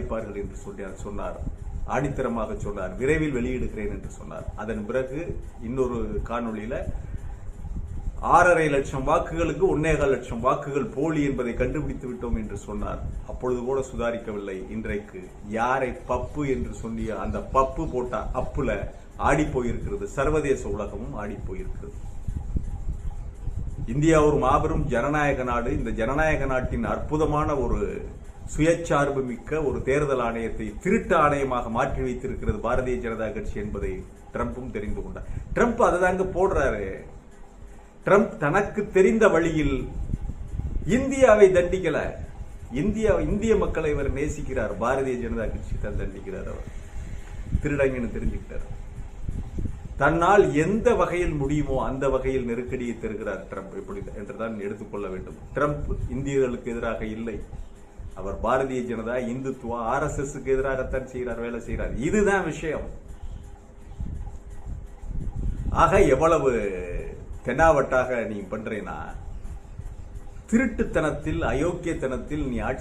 அளிப்பார்கள் என்று சொல்லி சொன்னார். ஆணித்தரமாக சொன்னார். விரைவில் வெளியிடுகிறேன் என்று சொன்னார். அதன் பிறகு இன்னொரு காணொளியில ஆறரை லட்சம் வாக்குகளுக்கு ஒன்னேகால் லட்சம் வாக்குகள் போலி என்பதை கண்டுபிடித்து விட்டோம் என்று சொன்னார். அப்பொழுது கூட சுதாரிக்கவில்லை. இன்றைக்கு யாரை பப்பு என்று சொன்னிய அந்த பப்பு போட்ட அப்புல ஆடி போயிருக்கிறது சர்வதேச உலகமும் ஆடி போயிருக்கிறது இந்தியா ஒரு மாபெரும் ஜனநாயக நாடு. இந்த ஜனநாயக நாட்டின் அற்புதமான ஒரு சுயச்சார்பு மிக்க ஒரு தேர்தல் ஆணையத்தை திருட்டு ஆணையமாக மாற்றி வைத்திருக்கிறது பாரதிய ஜனதா கட்சி என்பதை ட்ரம்ப்பும் தெரிந்து கொண்டார். ட்ரம்ப் அதை தாங்க போடுறாரு. ட்ரம்ப் தனக்கு தெரிந்த வழியில் இந்தியாவை தண்டிக்கல. இந்தியா இந்திய மக்களை இவர் நேசிக்கிறார். பாரதிய ஜனதா கட்சி தான் தண்டிக்கிறார் அவர். திருடங்கன்னு தெரிஞ்சுக்கிட்டார். தன்னால் எந்த வகையில் முடியுமோ அந்த வகையில் நெருக்கடியை தருகிறார் ட்ரம்ப். இப்படி என்றுதான் எடுத்துக்கொள்ள வேண்டும். ட்ரம்ப் இந்தியர்களுக்கு எதிராக இல்லை. அவர் Bharatiya Janata Hindutva R S S எதிராகத்தான் செய்கிறார் வேலை செய்கிறார். இதுதான் விஷயம். ஆக எவ்வளவு தென்னாவட்டாக நீ பண்றீனா திருட்டுத்தனத்தில் அயோக்கியத்தனத்தில் நீ ஆட்சி